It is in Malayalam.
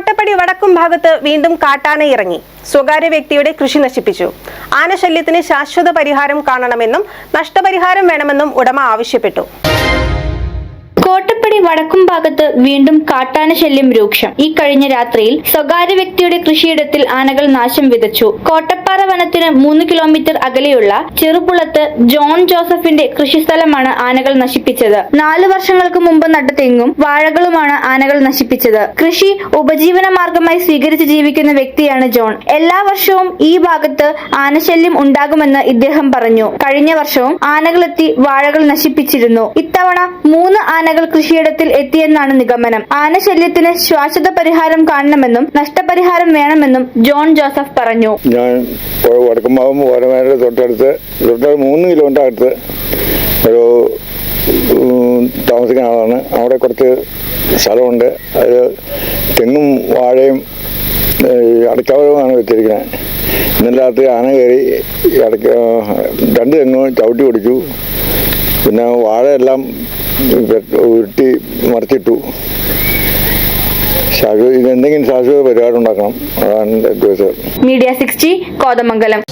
കോട്ടപ്പടി വടക്കും ഭാഗത്ത് വീണ്ടും കാട്ടാന ഇറങ്ങി. സ്വകാര്യ വ്യക്തിയുടെ കൃഷി നശിപ്പിച്ചു. ആനശല്യത്തിന് ശാശ്വത പരിഹാരം കാണണമെന്നും നഷ്ടപരിഹാരം വേണമെന്നും ഉടമ ആവശ്യപ്പെട്ടു. കോട്ടപ്പടി വടക്കും ഭാഗത്ത് വീണ്ടും കാട്ടാന ശല്യം രൂക്ഷം. ഈ കഴിഞ്ഞ രാത്രിയിൽ സ്വകാര്യ വ്യക്തിയുടെ കൃഷിയിടത്തിൽ ആനകൾ നാശം വിതച്ചു. വനത്തിന് മൂന്ന് കിലോമീറ്റർ അകലെയുള്ള ചെറുപുളത്ത് ജോൺ ജോസഫിന്റെ കൃഷിസ്ഥലമാണ് ആനകൾ നശിപ്പിച്ചത്. നാല് വർഷങ്ങൾക്ക് മുമ്പ് നട്ട തെങ്ങും വാഴകളുമാണ് ആനകൾ നശിപ്പിച്ചത്. കൃഷി ഉപജീവന മാർഗമായി സ്വീകരിച്ച് ജീവിക്കുന്ന വ്യക്തിയാണ് ജോൺ. എല്ലാ വർഷവും ഈ ഭാഗത്ത് ആനശല്യം ഉണ്ടാകുമെന്ന് ഇദ്ദേഹം പറഞ്ഞു. കഴിഞ്ഞ വർഷവും ആനകളെത്തി വാഴകൾ നശിപ്പിച്ചിരുന്നു. ഇത്തവണ മൂന്ന് ആനകൾ കൃഷിയിടത്തിൽ എത്തിയെന്നാണ് നിഗമനം. ആനശല്യത്തിന് ശാശ്വത പരിഹാരം കാണണമെന്നും നഷ്ടപരിഹാരം വേണമെന്നും ജോൺ ജോസഫ് പറഞ്ഞു. ഞാൻ വടക്കുംഭാഗം ഓരമേരുടെ തൊട്ടടുത്ത് തൊട്ടടുത്ത് മൂന്ന് കിലോമീറ്റർ അടുത്ത് ഒരു താമസിക്കുന്ന ആളാണ്. അവിടെ കുറച്ച് സ്ഥലമുണ്ട്. അത് തെങ്ങും വാഴയും അടക്കാവരവുമാണ് വെച്ചിരിക്കുന്നത്. ഇന്നലെ രാത്രി ആന കയറി അടക്ക രണ്ട് തെങ്ങും ചവിട്ടി പിടിച്ചു. പിന്നെ വാഴയെല്ലാം ഉരുട്ടി മറിച്ചിട്ടു. ശാശ്വത പരിഹാരം ഉണ്ടാക്കണം. അതാണ് മീഡിയ സിക്സ്റ്റി കോതമംഗലം.